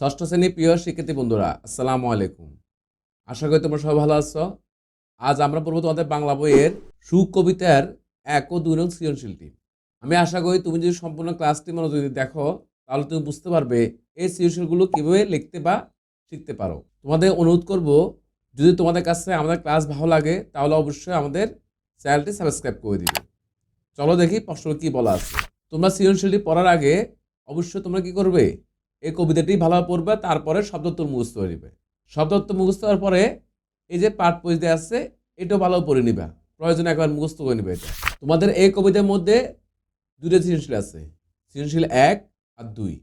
ষষ্ঠ শ্রেণি প্রিয় শিক্ষার্থী বন্ধুরা, আসসালামু আলাইকুম। আশা করি তোমরা সবাই ভালো আছো। আজ আমরা পড়ব তোমাদের বাংলা বইয়ের সুকবিতার এক ও দুই নং সৃজনশীলটি আমি আশা করি তুমি যদি সম্পূর্ণ ক্লাসটি মনোযোগ দিয়ে দেখো, তাহলে তুমি বুঝতে পারবে এই সৃজনশীলগুলো কীভাবে লিখতে বা শিখতে পারো। তোমাদের অনুরোধ করব, যদি তোমাদের কাছে আমাদের ক্লাস ভালো লাগে, তাহলে অবশ্যই আমাদের চ্যানেলটি সাবস্ক্রাইব করে দিবে। চলো দেখি প্রশ্ন কী বলা আছে। তোমরা সৃজনশীলটি পড়ার আগে অবশ্যই তোমরা কি করবে? এই কবিতাটি ভালোভাবে পড়বে, তারপরে শব্দত্ব মুখস্থ নিবে। শব্দত্ব মুখস্থ হওয়ার পরে এই যে পাঠ পরিতে আছে এটাও ভালো পড়ে নিবে। প্রয়োজনে একবার মুখস্থ করে নিবে এটা। তোমাদের এই কবিতার মধ্যে দুটো সৃজনশীল আছে। সৃজনশীল এক আর দুই।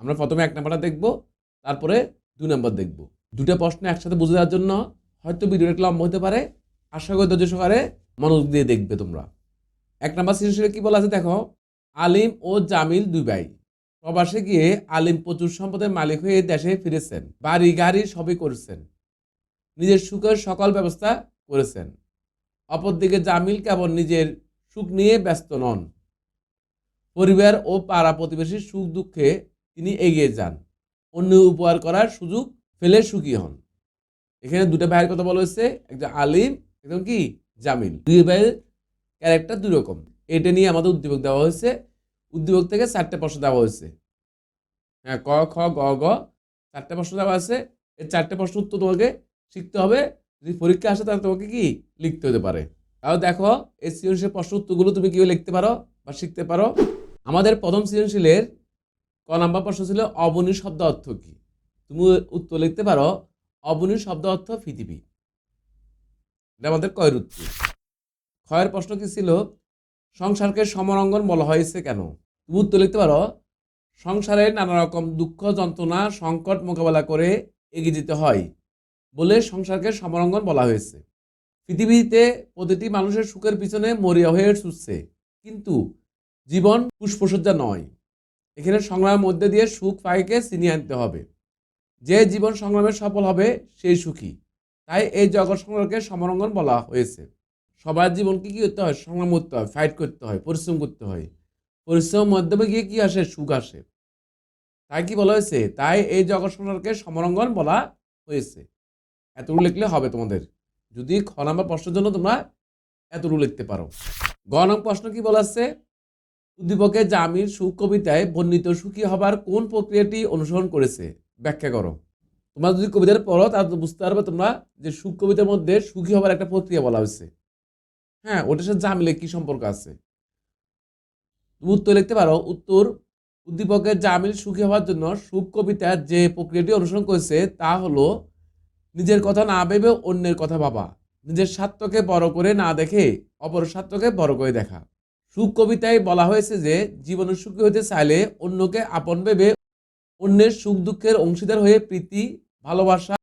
আমরা প্রথমে এক নাম্বারটা দেখব, তারপরে দুই নাম্বার দেখব। দুটো প্রশ্ন একসাথে বুঝে দেওয়ার জন্য হয়তো ভিডিওটা লম্বা হতে পারে। আশা করি ধৈর্য সহকারে মনোযোগ দিয়ে দেখবে তোমরা। এক নাম্বার সৃজনশীলে কি বলা আছে দেখো? আলিম ও জামিল দুই ভাই। প্রবাসে গিয়ে আলিম প্রচুর সম্পদের মালিক হয়ে দেশে ফিরেছেন। বাড়ি, গাড়ি সবই করেছেন। নিজের সুখের সকল ব্যবস্থা করেছেন। অপরদিকে জামিল কেবল নিজের সুখ নিয়ে ব্যস্ত নন। পরিবার ও পাড়া প্রতিবেশীর সুখ দুঃখে তিনি এগিয়ে যান। অন্য উপহার করার সুযোগ ফেলে সুখী হন। এখানে দুটো ভাইয়ের কথা বলা হয়েছে একজন আলিম, একজন কি? জামিল। দুই ভাইয়ের ক্যারেক্টার দুই রকম। এটা নিয়ে আমাদের উদ্যোগ দেওয়া হয়েছে। উদ্দীপক থেকে চারটে প্রশ্ন দেওয়া হয়েছে। হ্যাঁ ক, খ, গ গ, চারটে প্রশ্ন দেওয়া আছে। এই চারটে প্রশ্ন উত্তর তোমাকে শিখতে হবে। যদি পরীক্ষা আসে তাহলে তোমাকে কি লিখতে হতে পারে। তাহলে দেখো, এই সৃজনশীল প্রশ্ন উত্তরগুলো তুমি কীভাবে লিখতে পারো বা শিখতে পারো? আমাদের প্রথম সৃজনশীলের ক নাম্বার প্রশ্ন ছিল অবনী শব্দ অর্থ কি? তুমি উত্তর লিখতে পারো অবনী শব্দ অর্থ পৃথিবী। এটা আমাদের কয়ের উত্তর। ক্ষয়ের প্রশ্ন কি ছিল? সংসারকে সমরঙ্গন বলা হয়েছে কেন? তুমি উত্তর লিখতে পারো, সংসারে নানা রকম দুঃখ, যন্ত্রণা, সংকট মোকাবেলা করে এগিয়ে যেতে হয় বলে সংসারকে সমরঙ্গন বলা হয়েছে। পৃথিবীতে প্রতিটি মানুষের সুখের পিছনে মরিয়া হয়ে ছুটছে, কিন্তু জীবন পুষ্পসজ্জা নয়। এখানে সংগ্রামের মধ্যে দিয়ে সুখ পাইকে চিনিয়ে আনতে হবে। যে জীবন সংগ্রামে সফল হবে, সেই সুখী। তাই এই জগৎ সংগ্রামকে সমরঙ্গন বলা হয়েছে। সবার জীবনকে কি করতে হয়? সংগ্রাম করতে হয় ফাইট করতে হয়, পরিশ্রম করতে হয়। পরিশ্রমের মাধ্যমে গিয়ে কি আসে? সুখ আসে। তাই কি বলা হয়েছে? তাই এই জগৎ সংসারকে সমরঙ্গন বলা হয়েছে। এতটুকু লিখলে হবে তোমাদের। যদি খ নাম্বার প্রশ্নের জন্য তোমরা এতটুকু লিখতে পারো। গ নম্বর প্রশ্ন কি বলা আছে উদ্দীপকে জামির সুখ কবিতায় বর্ণিত সুখী হবার কোন প্রক্রিয়াটি অনুসরণ করেছে? ব্যাখ্যা করো। তোমরা যদি কবিতার পড়ো, তাহলে বুঝতে পারবে তোমরা যে সুখ কবিতার মধ্যে সুখী হবার একটা প্রক্রিয়া বলা হয়েছে। হ্যাঁ ওটার সাথে জামিলে কি সম্পর্ক আছে? তুমি উত্তর লিখতে পারো। উত্তর, উদ্দীপকের জামিল সুখী হওয়ার জন্য সুখ কবিতার যে প্রক্রিয়াটি অনুসরণ করেছে তা হলো, নিজের কথা না ভেবে অন্যের কথা ভাবা। নিজের স্বার্থকে বড় করে না দেখে অপর স্বার্থকে বড় করে দেখা। সুখ কবিতায় বলা হয়েছে যে, জীবনে সুখী হতে চাইলে অন্যকে আপন ভেবে অন্যের সুখ দুঃখের অংশীদার হয়ে প্রীতি, ভালোবাসা,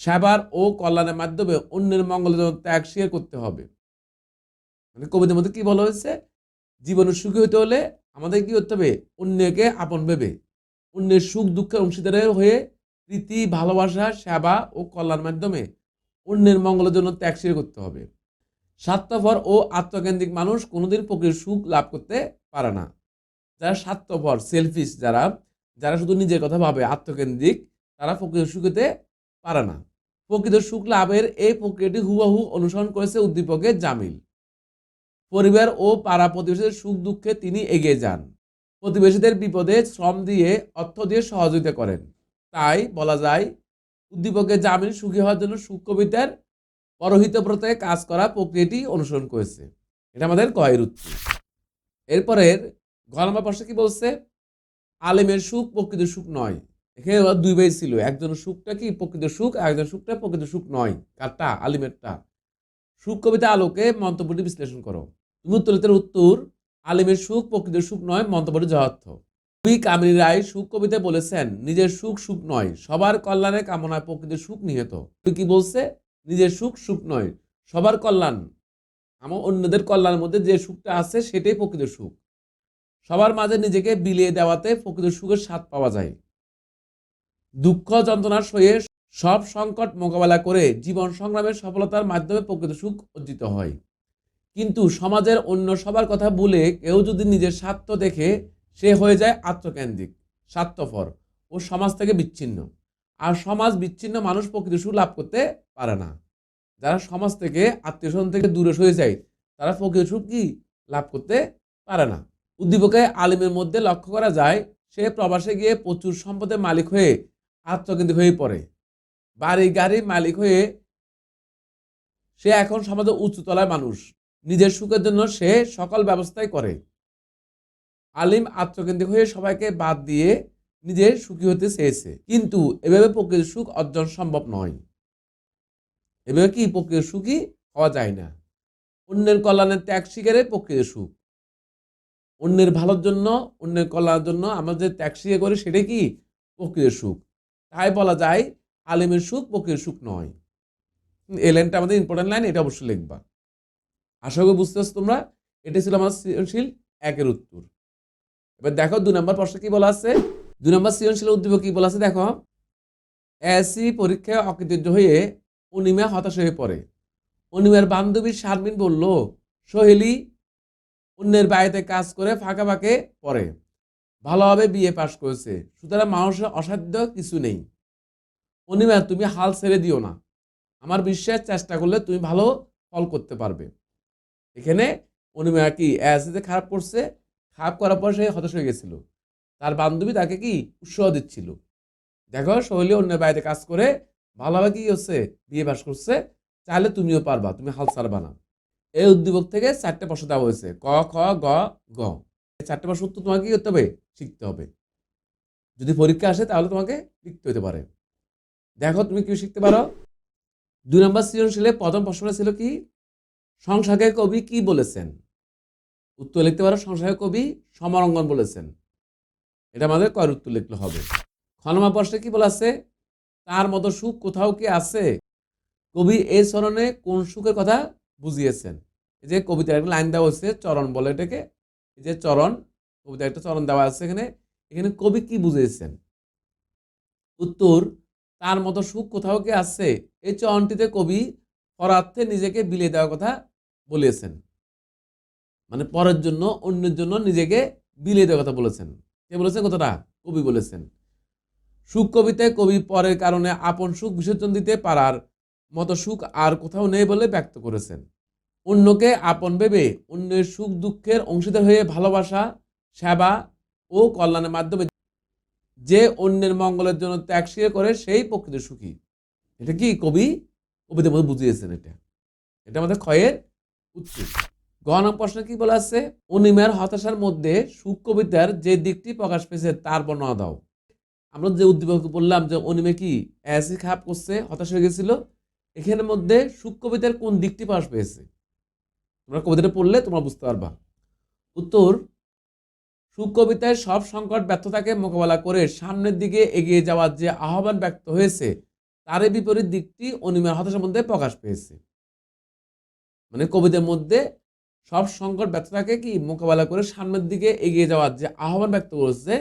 সেবার ও কল্যাণের মাধ্যমে অন্যের মঙ্গলের জন্য ত্যাগ স্বীকার করতে হবে। মানে কবিতার মধ্যে কি বলা হয়েছে? জীবনে সুখী হতে হলে আমাদের কি করতে হবে? অন্যকে আপন ভেবে। অন্যের সুখ দুঃখের অংশীদারের হয়ে প্রীতি, ভালোবাসা, সেবা ও কল্যাণ মাধ্যমে অন্যের মঙ্গলের জন্য ত্যাগ স্বীকার করতে হবে। স্বার্থপর ও আত্মকেন্দ্রিক মানুষ কোনোদিন প্রকৃতির সুখ লাভ করতে পারে না। যারা স্বার্থপর সেলফিশ যারা যারা শুধু নিজের কথা ভাবে, আত্মকেন্দ্রিক, তারা প্রকৃত সুখ হতে পারে না। প্রকৃত সুখ লাভের এই প্রক্রিয়াটি হুবাহু অনুসরণ করেছে উদ্দীপকের জামিল। পরিবার ও পাড়া প্রতিবেশীদের সুখ দুঃখে তিনি এগিয়ে যান। প্রতিবেশীদের বিপদে শ্রম দিয়ে, অর্থ দিয়ে সহযোগিতা করেন। তাই বলা যায়, উদ্দীপকের জামিন সুখী হওয়ার জন্য সুখ কবিতার পরহিতব্রতে কাজ করা প্রক্রিয়াটি অনুসরণ করেছে। এটা আমাদের কয়ের উত্তর। এরপরের গলমা পাশে কি বলছে? আলেমের সুখ প্রকৃত সুখ নয়। এখানে দুই ভাই ছিল, একজনের সুখটা কি প্রকৃত সুখ একজন সুখটা প্রকৃত সুখ নয়। কারটা, আলিমেরটা। সুখ কবিতা আলোকে মন্তব্যটি বিশ্লেষণ করো। তুমি উত্তর, আলিমের সুখ প্রকৃত সুখ নয়, মন্তব্যটি যথার্থ। কবি কামিনী রায় সুখ কবিতায় বলেছেন, নিজের সুখ সুখ নয়, সবার কল্যাণে কামনায় প্রকৃত সুখ নিহত। কি বলছে? নিজের সুখ সুখ নয়, সবার কল্যাণ। আমার অন্যদের কল্যাণের মধ্যে যে সুখটা আছে, সেটাই প্রকৃত সুখ। সবার মাঝে নিজেকে বিলিয়ে দেওয়াতে প্রকৃত সুখের স্বাদ পাওয়া যায়। দুঃখ যন্ত্রণার সয়ে সব সংকট মোকাবেলা করে জীবন সংগ্রামের সফলতার মাধ্যমে প্রকৃত সুখ অর্জিত হয়। কিন্তু সমাজের অন্য সবার কথা বলে কেউ যদি নিজের স্বার্থ দেখে সে হয়ে যায় আত্মকেন্দ্রিক, স্বার্থপর ও সমাজ থেকে বিচ্ছিন্ন। আর সমাজ বিচ্ছিন্ন মানুষ প্রকৃত লাভ করতে পারে না। যারা সমাজ থেকে আত্মীয় থেকে দূরে সরে যায়, তারা প্রকৃত সুখ কি লাভ করতে পারে না। উদ্দীপকে আলিমের মধ্যে লক্ষ্য করা যায়, সে প্রবাসে গিয়ে প্রচুর সম্পদের মালিক হয়ে আত্মকেন্দ্রিক হয়ে পড়ে। বাড়ি গাড়ির মালিক হয়ে সে এখন সমাজে উঁচুতলায় মানুষ। নিজের সুখের জন্য সে সকল ব্যবস্থাই করে। আলিম আত্মকেন্দ্রিক হয়ে সবাইকে বাদ দিয়ে নিজে সুখী হতে চেয়েছে। কিন্তু এভাবে প্রকৃত সুখ অর্জন সম্ভব নয়। এভাবে কি প্রকৃত সুখী হওয়া যায় না? অন্যের কল্যাণের ত্যাগ শিকারে প্রকৃত সুখ। অন্যের ভালোর জন্য, অন্যের কল্যাণের জন্য আমরা যে ত্যাগ স্বীকার করি সেটাই কি? প্রকৃত সুখ। তাই বলা যায়, আলিমের সুখ প্রকৃত সুখ নয়। এই লাইনটা আমাদের ইম্পর্টেন্ট লাইন এটা অবশ্যই লিখবা। আশা করি বুঝতে পারছ তোমরা? এটা ছিল আমার সৃজনশীল একের উত্তর। এবার দেখো দুই নম্বর প্রশ্ন কি বলা আছে? দুই নম্বর সৃজনশীল উদ্দীপক কি বলা আছে? দেখো, এসি পরীক্ষায় অকৃতজ্ঞ হয়ে অনিমা হতাশ হয়ে পড়ে। অনিমার বান্ধবী শারমিন বলল, সোহেলি অন্যের বাড়িতে কাজ করে ফাঁকা ফাঁকে পড়ে। ভালোভাবে বিয়ে পাশ করেছে। সুতরাং মানুষের অসাধ্য কিছু নেই। অনিমা, তুমি হাল ছেড়ে দিও না। আমার বিশ্বাস, চেষ্টা করলে তুমি ভালো ফল করতে পারবে। এখানে অনিমা কি অ্যাসিডে খারাপ করছে? খারাপ করার পর সে হতাশ হয়ে গেছিল। তার বান্ধবী তাকে কি উৎসাহ দিচ্ছিল? দেখো শৈলী অন্য বাড়িতে কাজ করে ভালোভাবে কি হচ্ছে? বিয়ে বাস করছে। চাইলে তুমিও পারবা, তুমি হাল ছাড়বা না। এই উদ্দীপক থেকে চারটে প্রশ্ন দেওয়া হয়েছে। ক, খ, গ গ। এই চারটে প্রশ্ন উত্তর তোমাকে কি করতে হবে? শিখতে হবে। যদি পরীক্ষা আসে তাহলে তোমাকে লিখতে হতে পারে। দেখো, তুমি কি শিখতে পারো? দুই নম্বর সৃজনশীলে প্রথম প্রশ্নটা ছিল কি? সংসারের কবি কি বলেছেন? উত্তর লিখতে পারো সংসারের কবি সমারঙ্গন বলেছেন। এটা আমাদের কয়ের উত্তর লিখলে হবে। খনমা প্রশ্নে কি বলা আছে? তার মতো সুখ কোথাও কি আছে? কবি এই চরণে কোন সুখের কথা বুঝিয়েছেন? এই যে কবিতার একটা লাইন দেওয়া হচ্ছে চরণ বলে এটাকে। এই যে চরণ কবিতার একটা চরণ দেওয়া আছে এখানে। এখানে কবি কি বুঝিয়েছেন? উত্তর, তার মতো সুখ কোথাও কি আছে? এই চরণটিতে কবি পরার্থে নিজেকে বিলিয়ে দেওয়ার কথা বলেছেন। মানে পরের জন্য, অন্যের জন্য নিজেকে বিলিয়ে দেওয়ার কথা বলেছেন। কে বলেছেন কথাটা? কবি বলেছেন। সুখ কবিতায় কবি পরের কারণে আপন সুখ বিসর্জন দিতে পারার মতো সুখ আর কোথাও নেই বলে ব্যক্ত করেছেন। অন্যকে আপন ভেবে অন্যের সুখ দুঃখের অংশীদার হয়ে ভালোবাসা, সেবা ও কল্যাণের মাধ্যমে যে অন্যের মঙ্গলের জন্য ত্যাগ স্বীকার করে সেই প্রকৃত সুখী। এটা কি কবি? কবিতার মধ্যে বুঝিয়েছেন এটা। এটা আমাদের ক্ষয়ের উত্তর গহনা প্রশ্ন কি বলা আছে? অনিমের হতাশার মধ্যে সুখ কবিতার যে দিকটি প্রকাশ পেয়েছে, তার বর্ণনা দাও। আমরা যে উদ্দীপক বললাম যে অনিমে কি অ্যাসি খারাপ করছে, হতাশ হয়ে গেছিল, এখানের মধ্যে সুখ কবিতার কোন দিকটি প্রকাশ পেয়েছে? তোমরা কবিতাটা পড়লে তোমরা বুঝতে পারবা। উত্তর সুখ কবিতায় সব সংকট ব্যর্থতাকে মোকাবেলা করে সামনের দিকে এগিয়ে যাওয়ার যে আহ্বান ব্যক্ত হয়েছে, তারই বিপরীত দিকটি অনিমের হতাশার মধ্যে প্রকাশ পেয়েছে। মানে কবিদের মধ্যে সব সংকট ব্যর্থতাকে কি মোকাবেলা করে সামনের দিকে এগিয়ে যাওয়ার যে আহ্বান ব্যক্ত করেছে,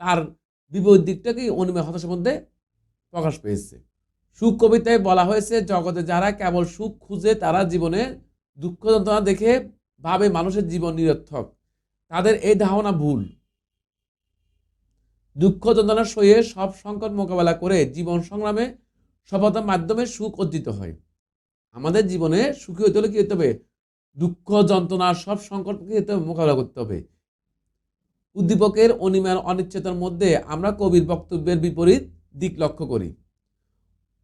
তার বিপরীত দিকটা কি হতাশার মধ্যে প্রকাশ পেয়েছে? সুখ কবিতায় বলা হয়েছে, জগতে যারা কেবল সুখ খুঁজে তারা জীবনে দুঃখ যন্ত্রণা দেখে ভাবে মানুষের জীবন নিরর্থক। তাদের এই ধারণা ভুল। দুঃখ যন্ত্রণা সয়ে সব সংকট মোকাবেলা করে জীবন সংগ্রামে সফলতার মাধ্যমে সুখ অর্জিত হয়। আমাদের জীবনে সুখী হতে হলে কি হতে হবে? দুঃখ, যন্ত্রণা, সব সংকটকে হতে হবে? মোকাবেলা করতে হবে। উদ্দীপকের অনিমার অনিশ্চয়তার মধ্যে আমরা কবির বক্তব্যের বিপরীত দিক লক্ষ্য করি।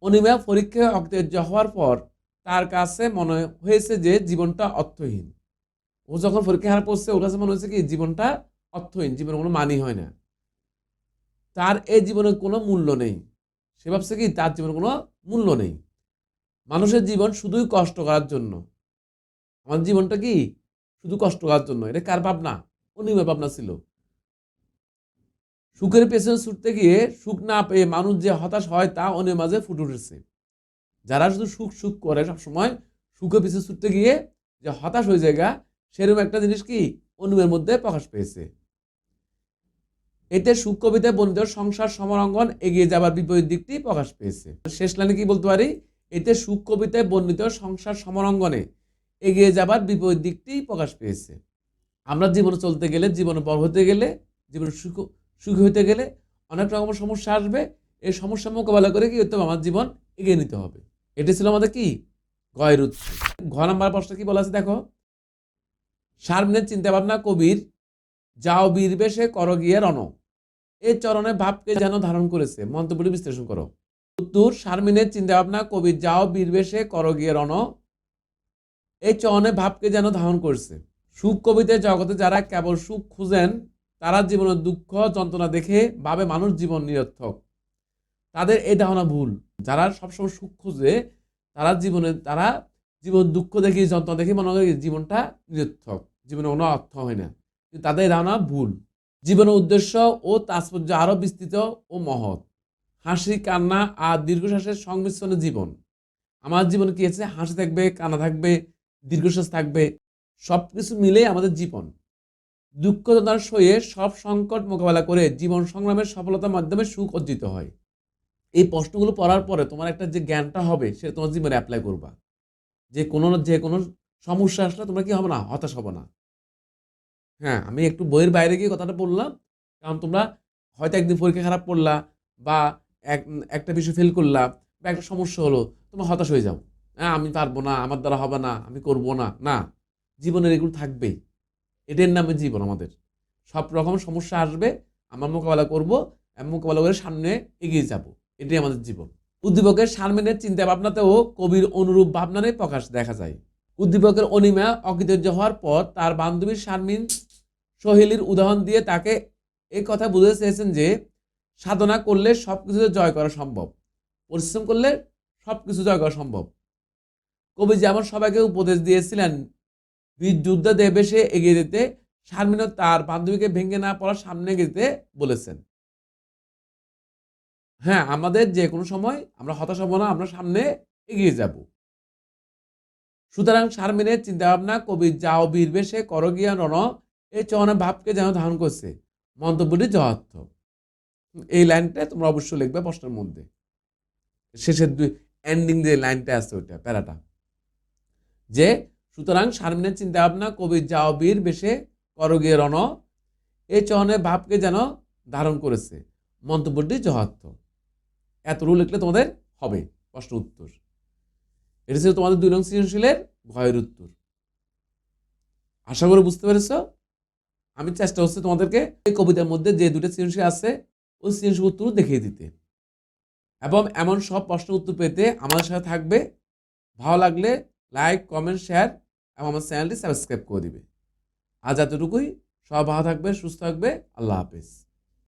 অনিমা পরীক্ষায় অকৃতজ্ঞ হওয়ার পর তার কাছে মনে হয়েছে যে জীবনটা অর্থহীন। ও যখন পরীক্ষা হারা পড়ছে, ওর কাছে মনে হয়েছে কি, জীবনটা অর্থহীন, জীবনের কোনো মানি হয় না। তার এই জীবনের কোনো মূল্য নেই। সে ভাবছে কি, তার জীবনের কোনো মূল্য নেই। মানুষের জীবন শুধুই কষ্ট করার জন্য। আমার জীবনটা কি? শুধু কষ্ট করার জন্য। এটা কার ভাবনা? অনিমের ভাবনা ছিল। সুখের পেছনে ছুটতে গিয়ে সুখ না পেয়ে মানুষ যে হতাশ হয় তা অনেক মাঝে ফুটে উঠেছে। যারা শুধু সুখ সুখ করে সবসময় সুখের পিছনে ছুটতে গিয়ে যে হতাশ হয়ে যায় গা, সেরকম একটা জিনিস কি অনুমের মধ্যে প্রকাশ পেয়েছে। এতে সুখ কবিতায় বর্ণিত সংসার সমরাঙ্গন এগিয়ে যাবার বিপরীত দিকটি প্রকাশ পেয়েছে। শেষ লাইনে কি বলতে পারি? এতে সুখ কবিতায় বর্ণিত সংসার সমরাঙ্গনে এগিয়ে যাবার বিপরীত দিকটি প্রকাশ পেয়েছে। আমরা জীবনে চলতে গেলে, জীবনে বড় হতে গেলে, জীবনে সুখ, সুখী হতে গেলে অনেক রকমের সমস্যা আসবে। এই সমস্যা মোকাবেলা করে কি করতে আমার জীবন এগিয়ে নিতে হবে। এটি ছিল আমাদের কি? গয়ের উৎস। ঘ নাম্বার প্রশ্ন কি বলা আছে দেখো? সার্বনের চিন্তা ভাবনা কবির, যাও বীর বেশে কর গিয়ে রণ। এই চরণে ভাবকে যেন ধারণ করেছে। মন্তব্যটি বিশ্লেষণ করো। উত্তর শারমিনের চিন্তা ভাবনা কবির যাও বীর বেশে কর গিয়ে রণ। এই চরণে ভাবকে যেন ধারণ করছে। সুখ কবিতে জগতে যারা কেবল সুখ খুঁজেন, তারা জীবনের দুঃখ যন্ত্রণা দেখে ভাবে মানুষ জীবন নিরর্থক। তাদের এই ধারণা ভুল। যারা সবসময় সুখ খুঁজে, তারা জীবনে, তারা জীবন দুঃখ দেখি, যন্ত্রণা দেখে মনে করে জীবনটা নিরর্থক। জীবনে কোনো অর্থ হয় না। তাদের এই ধারণা ভুল। জীবনের উদ্দেশ্য ও তাৎপর্য আরও বিস্তৃত ও মহৎ। হাসি, কান্না আর দীর্ঘশ্বাসের সংমিশ্রণে জীবন। আমার জীবনে কি আছে? হাসি থাকবে, কান্না থাকবে, দীর্ঘশ্বাস থাকবে সব কিছু মিলে আমাদের জীবন। দুঃখ যন্ত্রণার সয়ে সব সংকট মোকাবেলা করে জীবন সংগ্রামের সফলতার মাধ্যমে সুখ অর্জিত হয়। এই প্রশ্নগুলো পড়ার পরে তোমার একটা যে জ্ঞানটা হবে, সেটা তোমার জীবনে অ্যাপ্লাই করবা। যে কোনো যে কোনো সমস্যা আসলে তোমরা কি হবে না? হতাশ হবে না। হ্যাঁ আমি একটু বইয়ের বাইরে গিয়ে কথাটা বললাম। কারণ তোমরা হয়তো একদিন পরীক্ষা খারাপ পড়লা বা এক, একটা বিষয় ফেল করলাম, বা একটা সমস্যা হলো, তোমরা হতাশ হয়ে যাও। হ্যাঁ আমি পারব না, আমার দ্বারা হবে না, আমি করব না। না, জীবনের এগুলো থাকবেই এটার নামে জীবন আমাদের। সব রকম সমস্যা আসবে, আমরা মোকাবেলা করব মোকাবেলা করে সামনে এগিয়ে যাব। এটাই আমাদের জীবন। উদ্দীপকের সারমেনের চিন্তা ভাবনাতেও কবির অনুরূপ ভাবনারই প্রকাশ দেখা যায়। উদ্দীপকের অনিমা অকৃতজ্ঞ হওয়ার পর তার বান্ধবীর শারমিন সোহেলির উদাহরণ দিয়ে তাকে এই কথা বুঝতে চেয়েছেন যে সাধনা করলে সব কিছুতে জয় করা সম্ভব। পরিশ্রম করলে সব কিছু জয় করা সম্ভব। কবি যেমন সবাইকে উপদেশ দিয়েছিলেন, বীর যোদ্ধা দেবে সে এগিয়ে যেতে, শারমিনও তার বান্ধবীকে ভেঙে না পড়ার সামনে যেতে বলেছেন। হ্যাঁ আমাদের যে কোনো সময় আমরা হতাশ হব না, আমরা সামনে এগিয়ে যাব। সুতরাং শারমিনের চিন্তাভাবনা, কবি যাও বীর বেশে করগিয়া রণ এই চরণে ভাবকে যেন ধারণ করছে। মন্তব্যটি যথার্থ। এই লাইনটা তোমরা অবশ্যই লিখবে প্রশ্নের মধ্যে। শেষের দুই এন্ডিং যে লাইনটা আছে ওইটা, প্যারাটা। যে, সুতরাং শারমিনের চিন্তা ভাবনা কবি যাও বীর বেশে করগিয়ে রণ এই চরণে ভাবকে যেন ধারণ করেছে। মন্তব্যটি যথার্থ। এতটুকু লিখলে তোমাদের হবে প্রশ্ন উত্তর। এটা ছিল তোমাদের দুই নং সৃজনশীলের ভয়ের উত্তর। আশা করি বুঝতে পেরেছ? আমি চেষ্টা করছি তোমাদেরকে এই কবিতার মধ্যে যে দুটো সৃজনশীল আছে ওই সৃজনশীল উত্তর দেখিয়ে দিতে। এবং এমন সব প্রশ্ন উত্তর পেতে আমাদের সাথে থাকবে। ভালো লাগলে লাইক কমেন্ট শেয়ার এবং আমার চ্যানেলটি সাবস্ক্রাইব করে দিবে। আজ এতটুকুই। সব ভালো থাকবে, সুস্থ থাকবে। আল্লাহ হাফেজ।